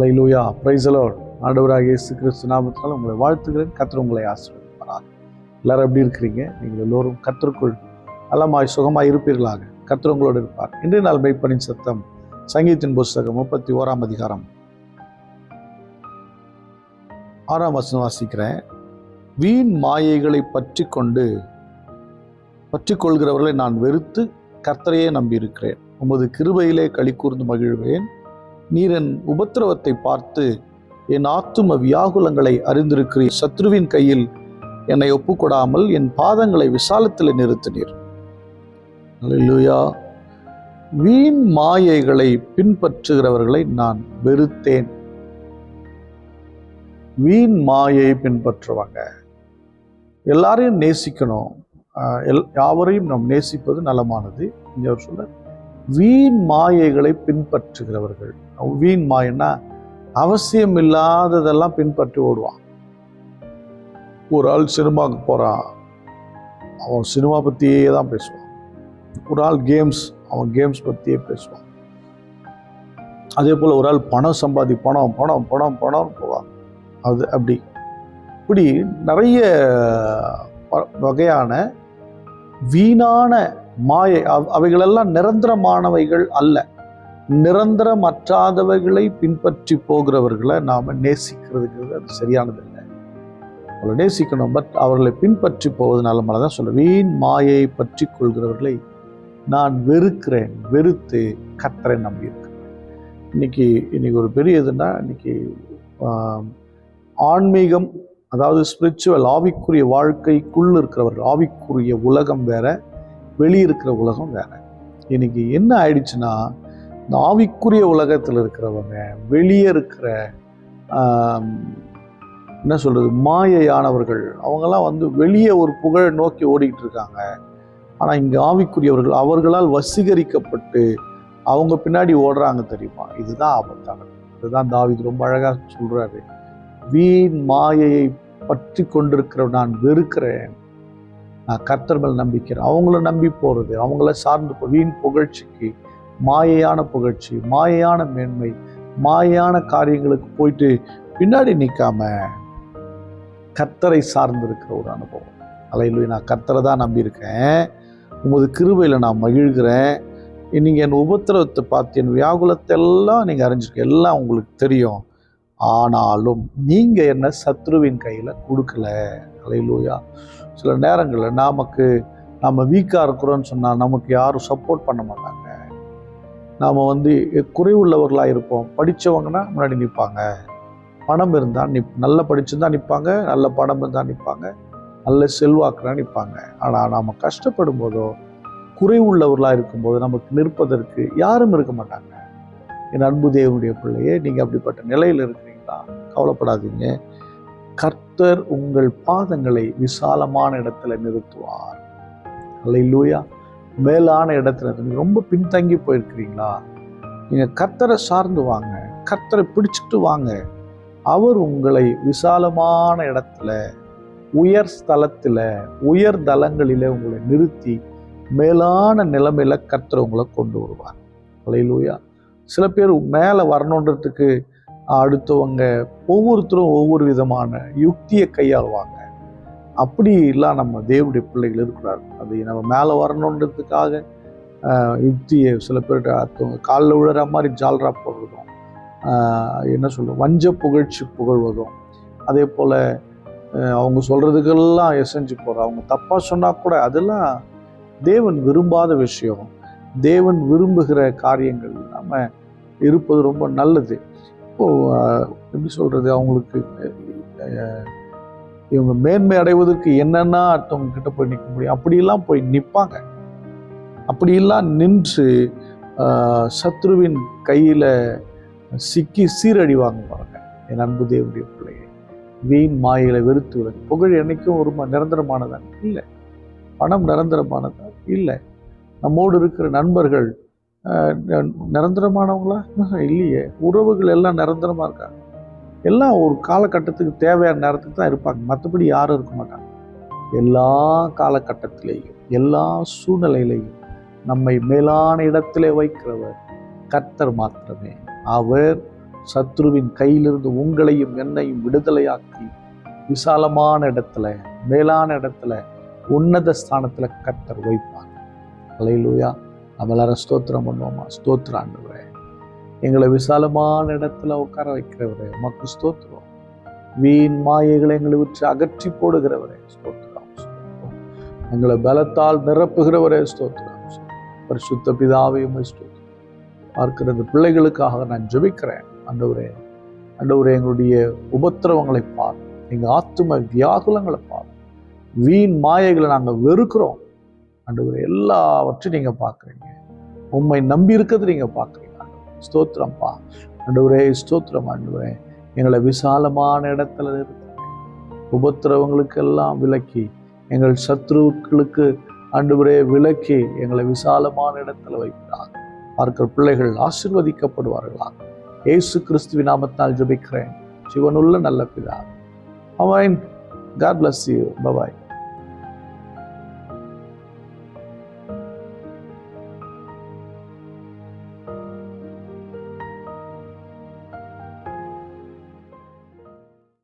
ஹலை லூயா பிரைசலோட் ஆண்டவராக இயேசு கிறிஸ்து நாமத்தினால் உங்களை வாழ்த்துகிறேன். கர்த்தர் உங்களை ஆசீர்வதிப்பாராக. எல்லாரும் எப்படி இருக்கிறீங்க? நீங்கள் எல்லோரும் கத்தருக்குள் நலமாய் சுகமாய் இருப்பீர்களாக. கர்த்தர் உங்களோடு இருப்பார். இன்றைய நாள் மெய்ப்பனின் சத்தம். சங்கீதத்தின் புஸ்தகம் முப்பத்தி ஓராம் அதிகாரம். ஆறாம் வசனம் வாசிக்கிறேன். வீண் மாயைகளை பற்றி கொண்டு பற்றி கொள்கிறவர்களை நான் வெறுத்து கர்த்தரையே நம்பியிருக்கிறேன். உமது கிருபையிலே களி கூர்ந்து மகிழ்வேன். நீர் என் உபத்திரவத்தை பார்த்து என் ஆத்தும வியாகுலங்களை அறிந்திருக்கிறீர். சத்ருவின் கையில் என்னை ஒப்புக்கொடாமல் என் பாதங்களை விசாலத்தில் நிறுத்தினீர். அல்லேலூயா வீண் மாயைகளை பின்பற்றுகிறவர்களை நான் வெறுத்தேன். வீண் மாயை பின்பற்றுவாங்க. எல்லாரையும் நேசிக்கணும். எல் யாவரையும் நாம் நேசிப்பது நலமானது. இங்கே அவர் சொல்ற வீண் மாயைகளை பின்பற்றுகிறவர்கள். வீண் மாயன்னா அவசியம் இல்லாததெல்லாம் பின்பற்றி ஓடுவான். ஒரு ஆள் சினிமாவுக்கு போகிறான் அவன் சினிமா பற்றியே தான் பேசுவான். ஒரு ஆள் கேம்ஸ் அவன் கேம்ஸ் பற்றியே பேசுவான். அதே போல் ஒரு ஆள் பணம் சம்பாதி பணம் பணம் பணம் பணம் போவான். அது அப்படி. இப்படி நிறைய வகையான வீணான மாயை அவ்- அவைகளெல்லாம் நிரந்தரமானவைகள் அல்ல. நிரந்தரமற்றாதவைகளை பின்பற்றி போகிறவர்களை நாம் நேசிக்கிறதுங்கிறது அது சரியானது அவளை நேசிக்கணும் பட் அவர்களை பின்பற்றி போவதனால மேலே தான் சொல்ல வீண் மாயை பற்றி கொள்கிறவர்களை நான் வெறுக்கிறேன் வெறுத்து கத்தரை நம்பியிருக்கிறேன். இன்னைக்கு இன்னைக்கு ஒரு பெரிய இதுன்னா இன்னைக்கு ஆன்மீகம் அதாவது ஸ்பிரிச்சுவல் ஆவிக்குரிய வாழ்க்கைக்குள் இருக்கிறவர்கள் ஆவிக்குரிய உலகம் வேற வெளியிருக்கிற உலகம் வேற. இன்னைக்கு என்ன ஆயிடுச்சுன்னா இந்த ஆவிக்குரிய உலகத்தில் இருக்கிறவங்க வெளியே இருக்கிற என்ன சொல்றது மாயையானவர்கள் அவங்கெல்லாம் வந்து வெளியே ஒரு புகழை நோக்கி ஓடிக்கிட்டு இருக்காங்க. ஆனால் இங்கே ஆவிக்குரியவர்கள் அவர்களால் வசீகரிக்கப்பட்டு அவங்க பின்னாடி ஓடுறாங்க தெரியுமா? இதுதான் ஆபத்தான இதுதான் தாவீது ரொம்ப அழகாக சொல்றாரு. வீண் மாயையை பற்றி கொண்டிருக்கிற நான் வெறுக்கிறேன். நான் கர்த்தர் மேல் நம்பிக்கிறேன் அவங்கள நம்பி போகிறது அவங்கள சார்ந்து வீண் புகழ்ச்சிக்கு மாயையான புகழ்ச்சி மாயையான மேன்மை மாயையான காரியங்களுக்கு போயிட்டு பின்னாடி நிற்காம கர்த்தரை சார்ந்திருக்கிற ஒரு அனுபவம். அலையிலு நான் கர்த்தரை தான் நம்பியிருக்கேன். உமது கிருபையில் நான் மகிழ்கிறேன். நீங்கள் என் உபத்திரவத்தை பார்த்து என் வியாகுலத்தை எல்லாம் நீங்கள் அறிஞ்சிருக்க எல்லாம் உங்களுக்கு தெரியும். ஆனாலும் நீங்கள் என்ன சத்ருவின் கையில் கொடுக்கல. அலையிலூயா சில நேரங்களில் நமக்கு நம்ம வீக்காக இருக்கிறோன்னு சொன்னால் நமக்கு யாரும் சப்போர்ட் பண்ண மாட்டாங்க. நாம் வந்து குறைவுள்ளவர்களாக இருப்போம். படித்தவங்கன்னா முன்னாடி நிற்பாங்க பணம் இருந்தால் நிப் நல்லா படிச்சிருந்தா நிற்பாங்க நல்ல பணம் இருந்தால் நிற்பாங்க நல்ல செல்வாக்குனா நிற்பாங்க ஆனால் நாம் கஷ்டப்படும் போதோ குறைவுள்ளவர்களாக இருக்கும்போது நமக்கு நிற்பதற்கு யாரும் இருக்க மாட்டாங்க. என் அன்பு தேவனுடைய பிள்ளையே நீங்கள் அப்படிப்பட்ட நிலையில் இருக்கிறீங்களா? கவலைப்படாதீங்க. கர்த்தர் உங்கள் பாதங்களை விசாலமான இடத்துல நிறுத்துவார். அல்லையிலூயா மேலான இடத்துல நீங்கள் ரொம்ப பின்தங்கி போயிருக்கிறீங்களா? நீங்கள் கர்த்தரை சார்ந்து வாங்க கர்த்தரை பிடிச்சிட்டு வாங்க. அவர் உங்களை விசாலமான இடத்துல உயர் ஸ்தலத்தில் உயர் தலங்களில் உங்களை நிறுத்தி மேலான நிலைமையில் கர்த்தர் உங்களை கொண்டு வருவார். அல்லையிலூயா சில பேர் மேலே வரணுன்றதுக்கு அடுத்தவங்க ஒவ்வொருத்தரும் ஒவ்வொரு விதமான யுக்தியை கையாளுவாங்க. அப்படி எல்லாம் நம்ம தேவனுடைய பிள்ளைகள் இருக்கிறார் அது நம்ம மேலே வரணுன்றதுக்காக யுக்தியை சில பேர்கிட்ட அடுத்தவங்க காலில் விழுற மாதிரி ஜால்ரா போடுறதும் என்ன சொல்றது வஞ்ச புகழ்ச்சி புகழ்வதும் அதே போல் அவங்க சொல்கிறதுக்கெல்லாம் எசைஞ்சு போகிறோம் அவங்க தப்பாக சொன்னால் கூட அதெல்லாம் தேவன் விரும்பாத விஷயம். தேவன் விரும்புகிற காரியங்கள் நம்ம இருப்பது ரொம்ப நல்லது. இப்போ எப்படி சொல்றது அவங்களுக்கு இவங்க மேன்மை அடைவதற்கு என்னென்ன அடுத்தவங்க கிட்ட போய் நிற்க முடியும்? அப்படியெல்லாம் போய் நிற்பாங்க அப்படியெல்லாம் நின்று சத்ருவின் கையில் சிக்கி சீரழிவாங்க பாருங்க என் அன்பு தேவனுடைய பிள்ளையை வீண் மாயில வெறுத்து விடுங்க. புகழ் என்றைக்கும் ஒரு ம- இல்லை. பணம் நிரந்தரமானதா? இல்லை. நம்மோடு இருக்கிற நண்பர்கள் நிரந்தரமானவங்களா? இல்லையே. உறவுகள் எல்லாம் நிரந்தரமாக இருக்காங்க எல்லாம் ஒரு காலகட்டத்துக்கு தேவையான நேரத்துக்கு தான் இருப்பாங்க. மற்றபடி யாரும் இருக்க மாட்டாங்க. எல்லா காலகட்டத்திலேயும் எல்லா சூழ்நிலையிலையும் நம்மை மேலான இடத்திலே வைக்கிறவர் கர்த்தர் மாத்திரமே. அவர் சத்ருவின் கையிலிருந்து உங்களையும் என்னையும் விடுதலையாக்கி விசாலமான இடத்துல மேலான இடத்துல உன்னத ஸ்தானத்தில் கத்தர் வைப்பார். அலையிலூயா. நம்ம எல்லாரும் ஸ்தோத்திரம் பண்ணுவோமா? ஸ்தோத்திரம் ஆண்டவரே. எங்களை விசாலமான இடத்துல உட்கார வைக்கிறவரே உமக்கு ஸ்தோத்திரம். வீண் மாயைகளை எங்களை விற்று அகற்றி போடுகிறவரே ஸ்தோத்திரம் எங்களை பலத்தால் நிரப்புகிறவரே ஸ்தோத்திரம் பரிசுத்த சுத்த பிதாவையும் ஸ்தோத்திரம். பார்க்கிற இந்த பிள்ளைகளுக்காக நான் ஜெபிக்கிறேன். அண்டவரே அண்டவரே எங்களுடைய உபத்திரவங்களை பார். எங்கள் ஆத்தும வியாகுலங்களை பார். வீண் மாயைகளை நாங்கள் வெறுக்கிறோம். ஆண்டவர் எல்லாவற்றையும் நீங்க பார்க்குறீங்க. உண்மை நம்பி இருக்கிறது நீங்க பார்க்குறீங்க. ஸ்தோத்திரம்ப்பா. ஆண்டவரே ஸ்தோத்திரம் ஆண்டவரே. எங்களை விசாலமான இடத்துல நிறுத்துங்க. உபத்திரவங்களுக்கெல்லாம் விலக்கி எங்கள் சத்ருக்களுக்கு ஆண்டவரே விலக்கி எங்களை விசாலமான இடத்துல வைக்கிறார் பார்க்கிற பிள்ளைகள் ஆசிர்வதிக்கப்படுவார்களா? இயேசு கிறிஸ்துவின் நாமத்தால் ஜபிக்கிறேன். சிவனுள்ள நல்ல பிதா. அவன் காட் பிளஸ் யூ பபாய்